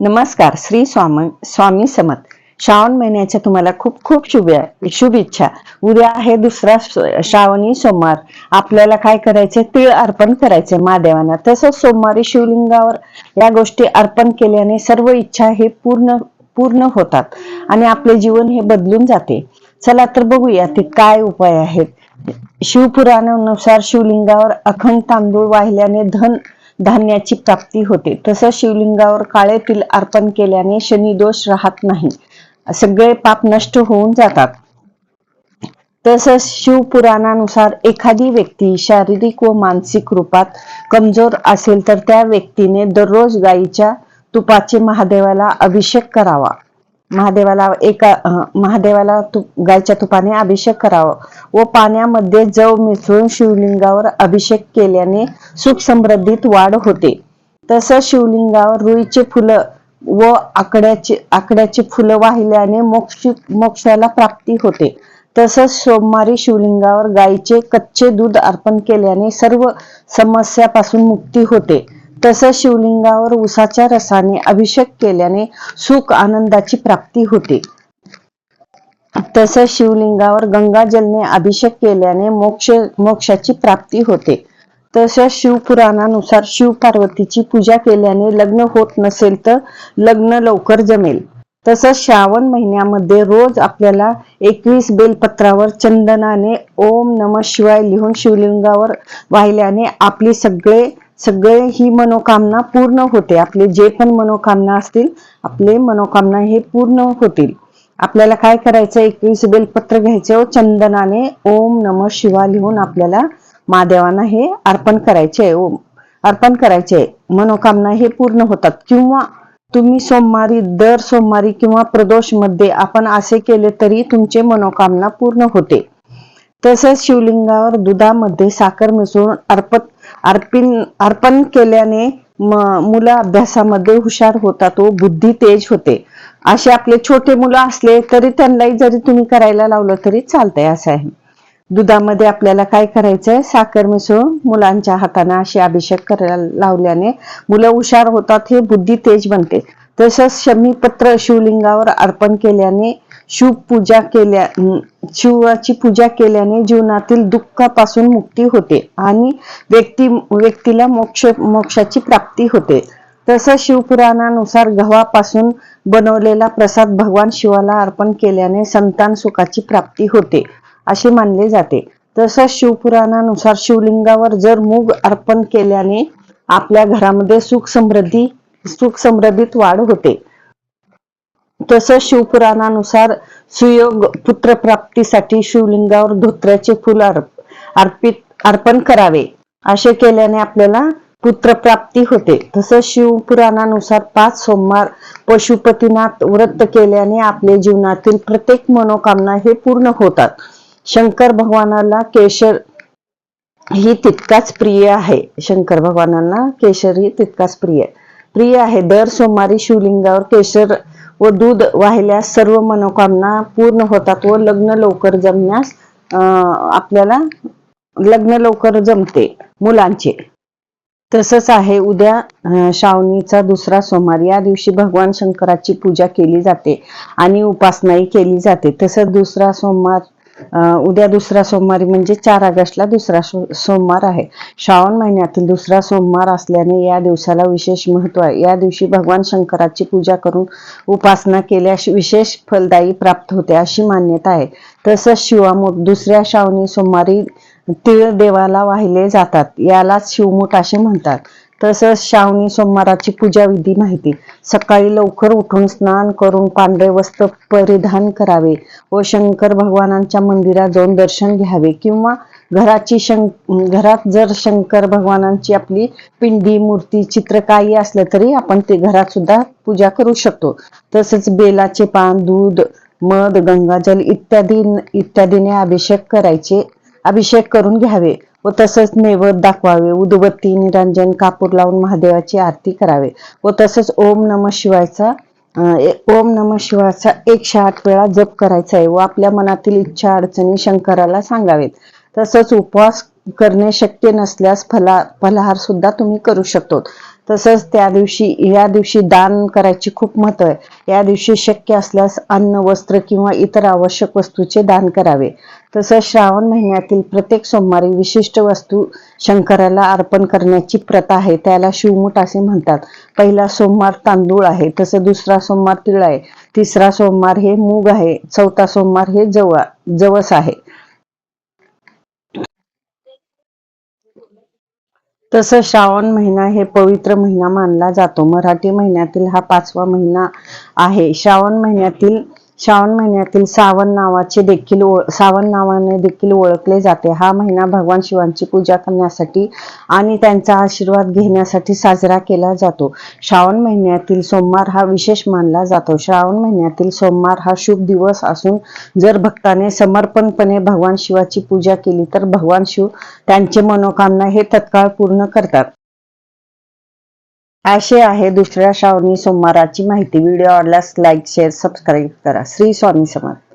नमस्कार श्री स्वामी स्वामी समत श्रावण महिन्याच्या तुम्हाला खूप खूप शुभ शुभेच्छा. उद्या आहे दुसरा श्रावणी सोमवार. आपल्याला काय करायचे तीळ अर्पण करायचे महादेवांना. तसंच सोमवारी शिवलिंगावर या गोष्टी अर्पण केल्याने सर्व इच्छा हे पूर्ण पूर्ण होतात आणि आपले जीवन हे बदलून जाते. चला तर बघूया ते काय उपाय आहेत. शिवपुराणानुसार शिवलिंगावर अखंड तांदूळ वाहिल्याने धन धान्याची प्राप्ती होते. तसंच शिवलिंगावर काळे तिल अर्पण केल्याने शनिदोष राहत नाही. सगळे पाप नष्ट होऊन जातात. तसंच शिवपुराणानुसार एखादी व्यक्ती शारीरिक व मानसिक रूपात कमजोर असेल तर त्या व्यक्तीने दररोज गायीच्या तुपाचे महादेवाला अभिषेक करावा. महादेवाला एका महादेवाला तुप गायच्या तुपाने अभिषेक करावा. व पाण्यामध्ये जव मिसळून शिवलिंगावर अभिषेक केल्याने सुख समृद्धीत वाढ होते. तसंच शिवलिंगावर रुईचे फुलं व आकड्याचे आकड्याची फुलं वाहिल्याने मोक्ष मोक्षाला प्राप्ती होते. तसंच सोमवारी शिवलिंगावर गायीचे कच्चे दूध अर्पण केल्याने सर्व समस्यापासून मुक्ती होते. तसंच शिवलिंगावर उसाच्या रसाने अभिषेक केल्याने सुख आनंदाची प्राप्ती होते. तसंच शिवलिंगावर गंगाजलने अभिषेक केल्याने मोक्ष मोक्षाची प्राप्ती होते. तसंच शिवपुराणानुसार शिव पार्वतीची पूजा केल्याने लग्न होत नसेल तर लग्न लवकर जमेल. तसंच श्रावण महिन्यामध्ये रोज आपल्याला एकवीस बेलपत्रावर चंदनाने ओम नम शिवाय लिहून शिवलिंगावर वाहिल्याने आपली सगळे सगळे ही मनोकामना पूर्ण होते. आपले जे पण मनोकामना असतील आपले मनोकामना हे पूर्ण होतील. आपल्याला काय करायचं एकवीस बेलपत्र घ्यायचे चंदनाने ओम नम शिवा लिहून आपल्याला महादेवांना हे अर्पण करायचे ओम अर्पण करायचे मनोकामना हे पूर्ण होतात. किंवा तुम्ही सोमवारी दर सोमवारी किंवा प्रदोषमध्ये आपण असे केले तरी तुमचे मनोकामना पूर्ण होते. तसेच शिवलिंगावर दुधामध्ये साखर मिसळून अर्पत अर्पिन अर्पण केल्याने मुलं अभ्यासामध्ये हुशार होतात व बुद्धी तेज होते. असे आपले छोटे मुलं असले तरी त्यांनाही जरी तुम्ही करायला लावलं तरी चालतंय असं आहे. दुधामध्ये आपल्याला काय करायचंय? साखर मिसळून मुलांच्या हाताने असे अभिषेक करायला लावल्याने मुलं हुशार होतात हे बुद्धी तेज बनते. तसंच शमीपत्र शिवलिंगावर अर्पण केल्याने शिव पूजा केल्या शिवाची पूजा केल्याने जीवनातील दुःखापासून मुक्ती होते आणि व्यक्ती व्यक्तीला मोक्ष मोक्षाची प्राप्ती होते. तसंच शिवपुराणानुसार गव्हापासून बनवलेला प्रसाद भगवान शिवाला अर्पण केल्याने संतान सुखाची प्राप्ती होते असे मानले जाते. तसंच शिवपुराणानुसार शिवलिंगावर जर मूग अर्पण केल्याने आपल्या घरामध्ये सुख समृद्धी सुख समृद्धीत वाढ होते. तसंच शिवपुराणानुसार सुयोग पुत्र प्राप्तीसाठी शिवलिंगावर धोत्र्याचे फुल अर्प- अर्पित अर्पण करावे. असे केल्याने आपल्याला पुत्रप्राप्ती होते. तसंच शिवपुराणानुसार पाच सोमवार पशुपतीनाथ व्रत केल्याने आपले जीवनातील प्रत्येक मनोकामना हे पूर्ण होतात. शंकर भगवानाला केशर ही तितकाच प्रिय आहे. शंकर भगवानांना केशर ही तितकाच प्रिय. प्रिय आहे. दर सोमवारी शिवलिंगावर केशर व दूध वाहिल्यास सर्व मनोकामना पूर्ण होतात व लग्न लवकर जमण्यास अं, आपल्याला लग्न लवकर जमते मुलांचे. तसंच आहे उद्या श्रावणीचा दुसरा सोमवार. या दिवशी भगवान शंकराची पूजा केली जाते आणि उपासनाही केली जाते. तसंच दुसरा सोमवार उद्या दुसरा सोमवारी म्हणजे चार ऑगस्टला दुसरा सोमवार आहे. श्रावण महिन्यातील दुसरा सोमवार असल्याने या दिवसाला विशेष महत्त्व आहे. या दिवशी भगवान शंकराची पूजा करून उपासना केल्यास विशेष फलदायी प्राप्त होते अशी मान्यता आहे. तसंच शिवामूठ दुसऱ्या श्रावणी सोमवारी तीळ देवाला वाहिले जातात. यालाच शिवमूठ असे म्हणतात. तसंच श्रावणी सोमवाराची पूजा विधी माहिती. सकाळी लवकर उठून स्नान करून पांढरे वस्त्र परिधान करावे व शंकर भगवानांच्या मंदिरात जाऊन दर्शन घ्यावे किंवा घराची शंक घरात जर शंकर भगवानांची आपली पिंडी मूर्ती चित्र काही असलं तरी आपण ते घरात सुद्धा पूजा करू शकतो. तसंच बेलाचे पान दूध मध गंगाजल इत्यादी इत्यादीने अभिषेक करायचे अभिषेक करून घ्यावे. व तसंच नैवद दाखवावे. उदबत्ती निरंजन कापूर लावून महादेवाची आरती करावे. व तसंच ओम नम शिवायचा ओम नम शिवायचा एकशे आठ वेळा जप करायचा आहे व आपल्या मनातील इच्छा अडचणी शंकराला सांगावेत. तसंच उपवास करणे शक्य नसल्यास फला फलाहार सुद्धा तुम्ही करू शकतो तसंच त्या दिवशी या दिवशी दान करायची खूप महत्त्व आहे. या दिवशी शक्य असल्यास अन्न वस्त्र किंवा इतर आवश्यक वस्तूचे दान करावे. तसंच श्रावण महिन्यातील प्रत्येक सोमवारी विशिष्ट वस्तू शंकराला अर्पण करण्याची प्रथा आहे. त्याला शिवमूठ असे म्हणतात. पहिला सोमवार तांदूळ आहे तसं दुसरा सोमवार तिळ आहे तिसरा सोमवार हे मूग आहे चौथा सोमवार हे जवळ जवस आहे. तसं श्रावण महिना हे पवित्र महिना मानला जातो. मराठी महिन्यातील हा पाचवा महिना आहे. श्रावण महिन्यातील श्रावण महिन्यातील सावन नावाचे देखील सावन नावाने देखील ओळखले जाते. हा महिना भगवान शिवांची पूजा करण्यासाठी आणि त्यांचा आशीर्वाद घेण्यासाठी साजरा केला जातो. श्रावण महिन्यातील सोमवार हा विशेष मानला जातो. श्रावण महिन्यातील सोमवार हा शुभ दिवस असून जर भक्ताने समर्पणपणे भगवान शिवाची पूजा केली तर भगवान शिव त्यांचे मनोकामना हे तत्काळ पूर्ण करतात. असे आहे दुसऱ्या श्रावणी सोमवाराची माहिती. व्हिडिओ आवडल्यास लाईक शेअर सबस्क्राईब करा. श्री स्वामी समर्थ.